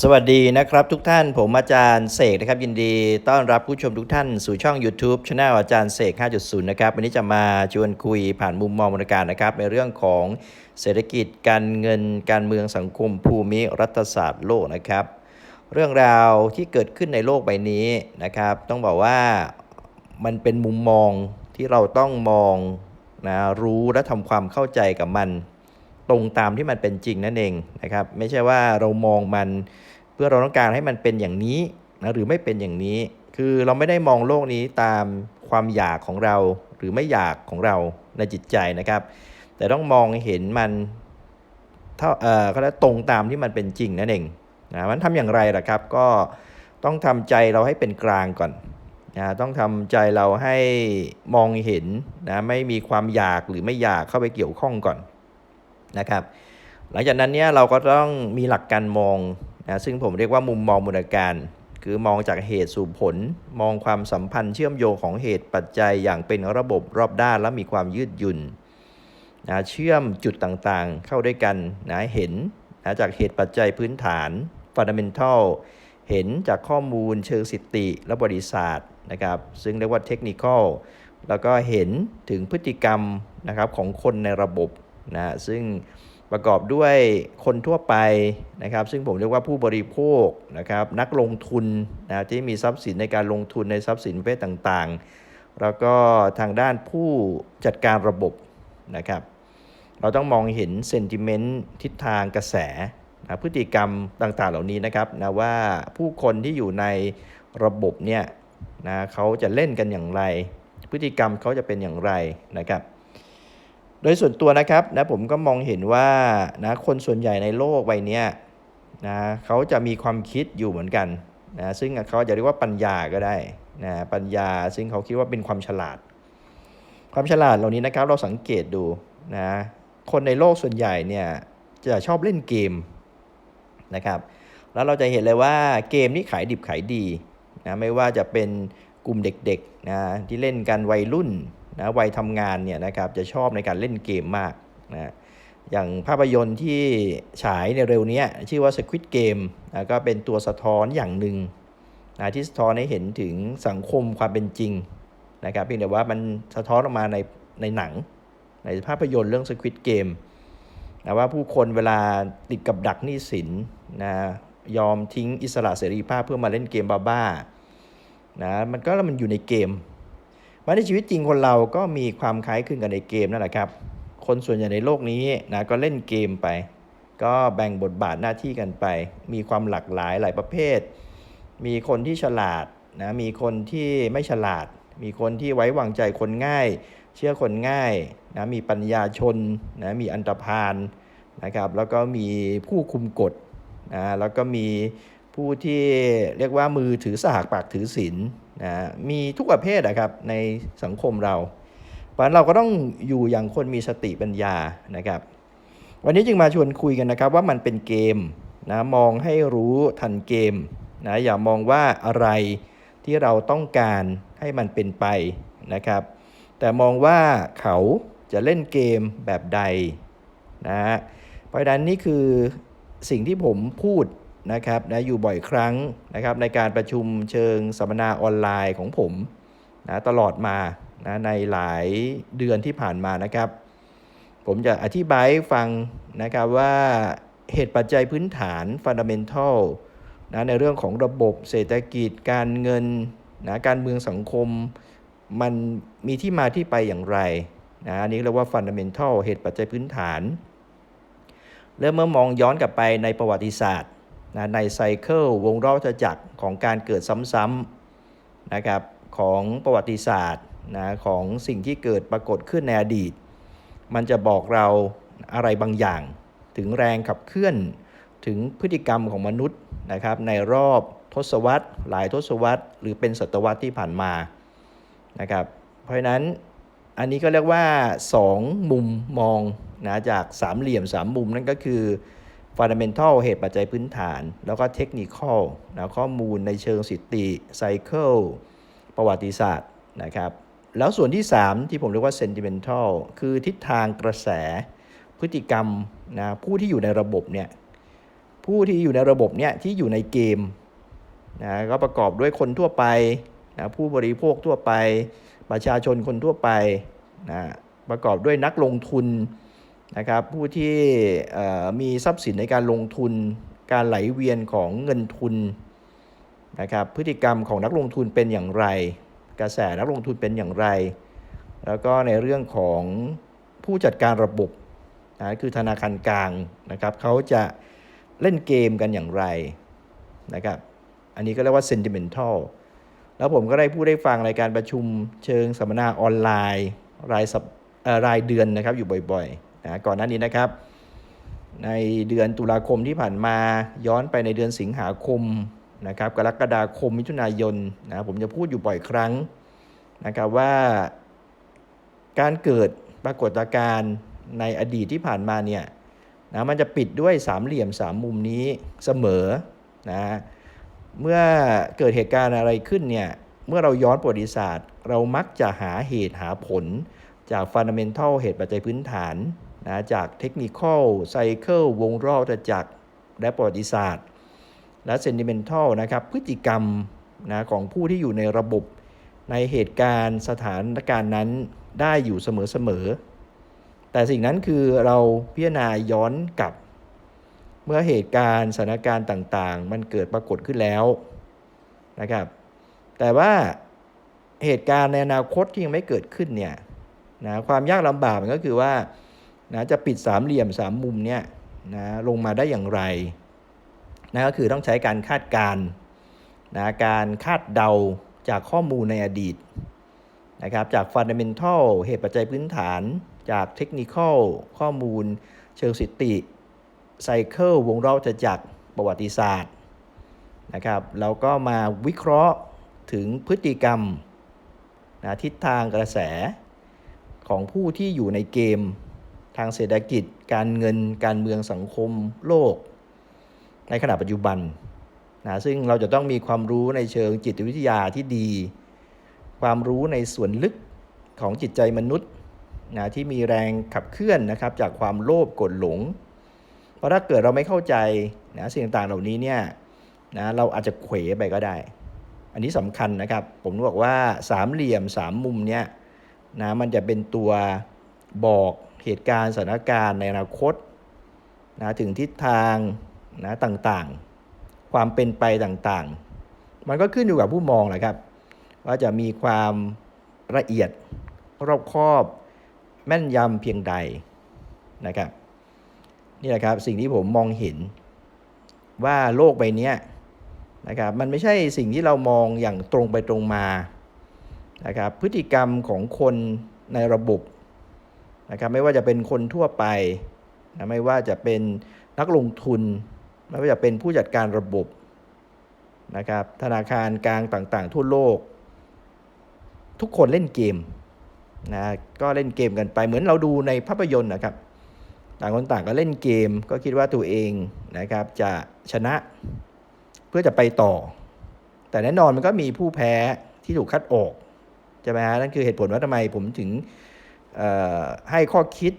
สวัสดีนะครับทุกท่านผมอาจารย์เสกนะครับยินดีต้อนรับผู้ชมทุกท่านสู่ช่อง YouTube ช anel อาจารย์เสก 5.0 นะครับวันนี้จะมาชวนคุยผ่านมุมมองบรรยากาศนะครับ ในเรื่องของเศรษฐกิจการเงินการเมืองสังคมภูมิรัฐศาสตร์โลกนะครับ เรื่องราวที่เกิดขึ้นในโลกใบนี้นะครับ ต้องบอกว่ามันเป็นมุมมองที่เราต้องมองนะรู้และทำความเข้าใจกับมัน ตรงตามที่มันเป็นจริงนั่นเองนะครับไม่ใช่ว่าเรามองมันเพื่อเราต้องการให้มันเป็นอย่างนี้นะหรือไม่เป็นอย่างนี้ คือเราไม่ได้มองโลกนี้ตามความอยากของเราหรือไม่อยากของเราในจิตใจนะครับ แต่ต้องมองเห็นมันเท่าเออเขาเรียกตรงตามที่มันเป็นจริงนั่นเองนะมันทำอย่างไรล่ะครับ ก็ต้องทำใจเราให้เป็นกลางก่อนนะต้องทำใจเราให้มองเห็นนะไม่มีความอยากหรือไม่อยากเข้าไปเกี่ยวข้องก่อน นะครับ หลังจากนั้นเนี่ยเราก็ต้องมีหลักการมองนะซึ่งผมเรียกว่ามุมมองมูลการ คือมองจากเหตุสู่ผล มองความสัมพันธ์เชื่อมโยงของเหตุปัจจัยอย่างเป็นระบบรอบด้านและมีความยืดหยุ่นนะเชื่อมจุดต่างๆเข้าด้วยกันนะเห็นนะจากเหตุปัจจัยพื้นฐาน fundamental เห็นจากข้อมูลเชิงสิติและบริษัทนะครับ ซึ่งเรียกว่า technical แล้วก็เห็นถึงพฤติกรรมนะครับของคนในระบบ นะซึ่งประกอบด้วยคนทั่วไปนะครับ ซึ่งผมเรียกว่าผู้บริโภคนะครับนักลงทุนนะที่มีทรัพย์สินในการลงทุนในทรัพย์สินประเภทต่างๆ แล้วก็ทางด้านผู้จัดการระบบนะครับ เราต้องมองเห็นเซนติเมนต์ทิศทางกระแสนะพฤติกรรมต่างๆ เหล่านี้นะครับนะว่าผู้คนที่อยู่ในระบบเนี่ยนะเขาจะเล่นกันอย่างไร พฤติกรรมเขาจะเป็นอย่างไรนะครับ โดยส่วนตัวนะครับนะผมก็มองเห็นว่านะคนส่วนใหญ่ในโลกใบนี้นะเขาจะมีความคิดอยู่เหมือนกันนะซึ่งเขาจะเรียกว่าปัญญาก็ได้นะปัญญาซึ่งเขาคิดว่าเป็นความฉลาด ความฉลาดเหล่านี้นะครับเราสังเกตดูนะคนในโลกส่วนใหญ่เนี่ยจะชอบเล่นเกมนะครับแล้วเราจะเห็นเลยว่าเกมนี้ขายดิบขายดีนะไม่ว่าจะเป็นกลุ่มเด็กๆนะที่เล่นกันวัยรุ่น นะวัยทำงานเนี่ยนะครับจะชอบในการเล่นเกมมากนะอย่างภาพยนตร์ที่ฉายในเร็วนี้ชื่อว่า Squid Game นะก็เป็นตัวสะท้อนอย่างหนึ่งนะที่สะท้อนให้เห็นถึงสังคมความเป็นจริงนะครับเพียงแต่ว่ามันสะท้อนออกมาในในหนัง ในภาพยนตร์เรื่อง Squid Game นะว่าผู้คนเวลาติดกับดักหนี้สินนะยอมทิ้งอิสระเสรีภาพเพื่อมาเล่นเกมบ้าๆนะมันก็มันอยู่ในเกม มาในชีวิตจริงคนเราก็มีความคล้ายคลึงกันในเกมนั่นแหละครับ คนส่วนใหญ่ในโลกนี้นะก็เล่นเกมไป ก็แบ่งบทบาทหน้าที่กันไป มีความหลากหลายหลายประเภท มีคนที่ฉลาดนะมีคนที่ไม่ฉลาด มีคนที่ไว้วางใจคนง่าย เชื่อคนง่ายนะมีปัญญาชนนะมีอันตรพานนะครับแล้วก็มีผู้คุมกฎนะแล้วก็มีผู้ที่เรียกว่ามือถือสหากปากถือศีล นะมีทุกประเภทนะครับในสังคมเราเพราะฉะนั้นเราก็ต้องอยู่อย่างคนมีสติปัญญานะครับ วันนี้จึงมาชวนคุยกันนะครับว่ามันเป็นเกมนะมองให้รู้ทันเกมนะอย่ามองว่าอะไรที่เราต้องการให้มันเป็นไปนะครับ แต่มองว่าเขาจะเล่นเกมแบบใดนะฮะเพราะฉะนั้นนี่คือสิ่งที่ผมพูด นะครับนะอยู่บ่อยครั้งนะครับในการประชุมเชิงสัมมนาออนไลน์ของผมนะตลอดมานะในหลายเดือนที่ผ่านมานะครับ ผมจะอธิบายฟังนะครับว่าเหตุปัจจัยพื้นฐาน fundamental นะในเรื่องของระบบเศรษฐกิจการเงินนะการเมืองสังคม มันมีที่มาที่ไปอย่างไรนะอันนี้เรียกว่า fundamental เหตุปัจจัยพื้นฐาน เริ่มเมื่อมองย้อนกลับไปในประวัติศาสตร์ นะในไซเคิลวงรอบวัฏจักรของการเกิดซ้ำๆนะครับของประวัติศาสตร์นะของสิ่งที่เกิดปรากฏขึ้นในอดีต มันจะบอกเราอะไรบางอย่าง ถึงแรงขับเคลื่อนถึงพฤติกรรมของมนุษย์นะครับในรอบทศวรรษ หลายทศวรรษ หรือเป็นศตวรรษที่ผ่านมานะครับเพราะฉะนั้นอันนี้ก็เรียกว่า 2 มุมมองนะจากสามเหลี่ยม 3 มุมนั่นก็คือ fundamental เหตุปัจจัยพื้นฐาน แล้วก็ technical นะข้อมูลในเชิงสิติ cycle ประวัติศาสตร์นะครับ แล้วส่วนที่ 3 ที่ผมเรียกว่า sentimental คือทิศทางกระแสพฤติกรรมนะผู้ที่อยู่ในระบบเนี่ยผู้ที่อยู่ในระบบเนี่ยที่อยู่ในเกมนะก็ประกอบด้วยคนทั่วไปนะผู้บริโภคทั่วไป ประชาชนคนทั่วไปนะประกอบด้วยนักลงทุน นะครับผู้ที่มีทรัพย์สินในการลงทุน การไหลเวียนของเงินทุนนะครับพฤติกรรมของนักลงทุนเป็นอย่างไร กระแสนักลงทุนเป็นอย่างไร แล้วก็ในเรื่องของผู้จัดการระบบนะคือธนาคารกลางนะครับเขาจะเล่นเกมกันอย่างไรนะครับอันนี้ก็เรียกว่า sentimental แล้วผมก็ได้พูดได้ฟังในการประชุมเชิงสัมมนาออนไลน์ รายรายเดือนนะครับอยู่บ่อยๆ นะก่อนหน้านี้นะครับ ในเดือนตุลาคมที่ผ่านมาย้อนไปในเดือนสิงหาคมนะครับกรกฎาคมมิถุนายนนะผมจะพูดอยู่บ่อยครั้งนะครับว่าการเกิดปรากฏการณ์ในอดีตที่ผ่านมาเนี่ยนะมันจะปิดด้วยสามเหลี่ยมสามมุมนี้เสมอนะเมื่อเกิดเหตุการณ์อะไรขึ้นเนี่ยเมื่อเราย้อนประวัติศาสตร์ เรามักจะหาเหตุหาผลจากฟันเดัมนทัลเหตุปัจจัยพื้นฐาน นะจากเทคนิคอลไซเคิลวงรอบจากรและประวัติศาสตร์ และเซนติเมนทัลนะครับพฤติกรรมนะของผู้ที่อยู่ในระบบในเหตุการณ์สถานการณ์นั้นได้อยู่เสมอๆแต่สิ่งนั้นคือเราพิจารณาย้อนกลับ เมื่อเหตุการณ์สถานการณ์ต่างๆ มันเกิดปรากฏขึ้นแล้วนะครับ แต่ว่าเหตุการณ์ในอนาคตที่ยังไม่เกิดขึ้นเนี่ยนะความยากลำบากมันก็คือว่า นะจะปิดสามเหลี่ยมสามมุมเนี่ยนะลงมาได้อย่างไรนะก็คือต้องใช้การคาดการณ์นะการคาดเดาจากข้อมูลในอดีตนะครับจากฟันเดัมนทัลเหตุปัจจัยพื้นฐาน จากเทคนิคอลข้อมูล เชิงสถิติไซเคิลวงรอบจักรประวัติศาสตร์นะครับแล้วก็มาวิเคราะห์ถึงพฤติกรรมนะทิศทางกระแสของผู้ที่อยู่ในเกม ทางเศรษฐกิจ การเงินการเมืองสังคมโลก ในขณะปัจจุบันนะซึ่งเราจะต้องมีความรู้ในเชิงจิตวิทยาที่ดี ความรู้ในส่วนลึกของจิตใจมนุษย์นะที่มีแรงขับเคลื่อนนะครับจากความโลภโกรธหลง เพราะถ้าเกิดเราไม่เข้าใจนะสิ่งต่างๆเหล่านี้เนี่ยนะเราอาจจะเขวไปก็ได้ อันนี้สำคัญนะครับ ผมบอกว่าสามเหลี่ยมสามมุมเนี่ยนะมันจะเป็นตัว บอกเหตุการณ์สถานการณ์ในอนาคตนะถึงทิศทางนะต่างๆ ความเป็นไปต่างๆ มันก็ขึ้นอยู่กับผู้มองแหละครับ ว่าจะมีความละเอียดรอบคอบแม่นยำเพียงใดนะครับนี่แหละครับสิ่งที่ผมมองเห็นว่าโลกใบนี้นะครับมันไม่ใช่สิ่งที่เรามองอย่างตรงไปตรงมานะครับพฤติกรรมของคนในระบบ นะครับไม่ว่าจะเป็นคนทั่วไปนะไม่ว่าจะเป็นนักลงทุน ไม่ว่าจะเป็นผู้จัดการระบบนะครับธนาคารกลางต่างๆ ทั่วโลก ทุกคนเล่นเกมนะก็เล่นเกมกันไปเหมือนเราดูในภาพยนตร์นะครับต่างคนต่างก็เล่นเกม ก็คิดว่าตัวเองนะครับจะชนะเพื่อจะไปต่อ แต่แน่นอนมันก็มีผู้แพ้ที่ถูกคัดออกใช่ไหมฮะนั่นคือเหตุผลว่าทำไมผมถึง ให้ข้อคิด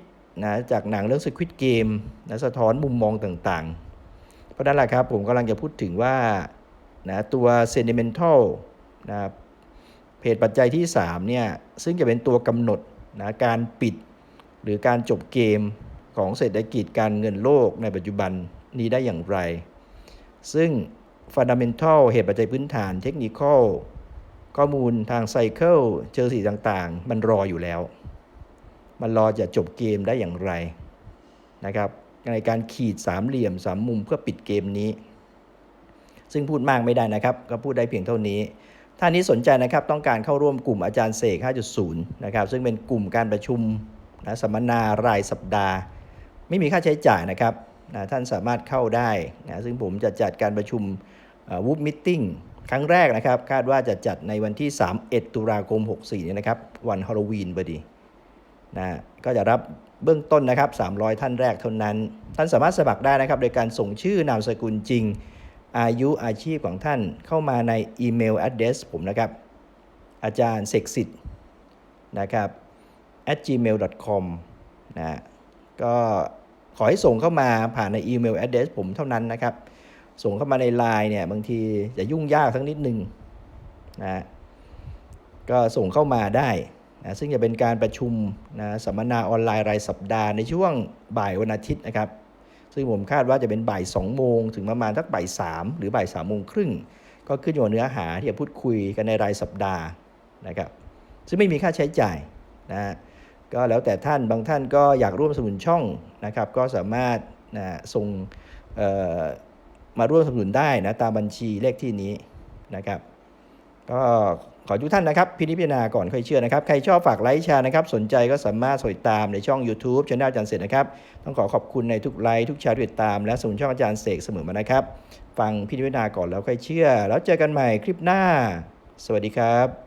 นะจากหนังเรื่อง Squid Game นะสะท้อนมุมมองต่างๆ เพราะนั่นแหละครับผมกำลังจะพูดถึงว่านะตัว sentimental นะเหตุปัจจัยที่ 3 เนี่ย ซึ่งจะเป็นตัวกำหนดนะการปิดหรือการจบเกมของเศรษฐกิจการเงินโลกในปัจจุบันนี้ได้อย่างไร ซึ่ง Fundamental เหตุปัจจัยพื้นฐานเทคนิคอลข้อมูลทางไซเคิลเจอสีต่างๆ มันรออยู่แล้ว มันรอจะจบเกมได้อย่างไรนะครับในการขีดสามเหลี่ยมสามมุมเพื่อปิดเกมนี้ ซึ่งพูดมากไม่ได้นะครับ ก็พูดได้เพียงเท่านี้ท่านนี้สนใจนะครับต้องการเข้าร่วมกลุ่มอาจารย์เสก 5.0 นะครับซึ่งเป็นกลุ่มการประชุมนะสัมมนารายสัปดาห์ ไม่มีค่าใช้จ่ายนะครับนะท่านสามารถเข้าได้นะซึ่งผมจะจัดการประชุมวูฟมิทติ้งครั้งแรกนะครับ คาดว่าจะจัดในวันที่ 31 ตุลาคม 64 นี้นะครับ วันฮาโลวีนพอดี นะก็จะรับเบื้องต้นนะครับ 300 ท่านแรกเท่านั้น ท่านสามารถสมัครได้นะครับ โดยการส่งชื่อนามสกุลจริง อายุอาชีพของท่านเข้ามาในอีเมล address ผมนะครับ อาจารย์เสกสิทธิ์นะครับ at gmail.com นะก็ขอให้ส่งเข้ามาผ่านในอีเมล address ผมเท่านั้นนะครับ ส่งเข้ามาใน Line เนี่ยบางทีจะยุ่งยากสักนิดหนึ่งนะก็ส่งเข้ามาได้ นะซึ่งจะเป็นการประชุมนะสัมมนาออนไลน์รายสัปดาห์ในช่วงบ่ายวันอาทิตย์นะครับ ซึ่งผมคาดว่าจะเป็นบ่าย2โมงถึงประมาณสักบ่าย3หรือบ่าย3โมงครึ่งก็ขึ้นอยู่กับเนื้อหาที่จะพูดคุยกันในรายสัปดาห์นะครับ ซึ่งไม่มีค่าใช้จ่ายนะก็แล้วแต่ท่านบางท่านก็อยากร่วมสนุนช่องนะครับ ก็สามารถนะส่งเอ่อมาร่วมสนุนได้นะตามบัญชีเลขที่นี้นะครับ ก็ ขอทุกท่านนะครับพิจารณาก่อนค่อยเชื่อนะครับ ใครชอบฝากไลค์แชร์นะครับ สนใจก็สามารถติดตามในช่อง YouTube ช anel อาจารย์เสกนะครับ ต้องขอขอบคุณในทุกไลค์ทุกแชร์ติดตาม และสนุนช่องอาจารย์เสกเสมอมานะครับ ฟังพิจพิจารณาก่อนแล้วค่อยเชื่อ แล้วเจอกันใหม่คลิปหน้า สวัสดีครับ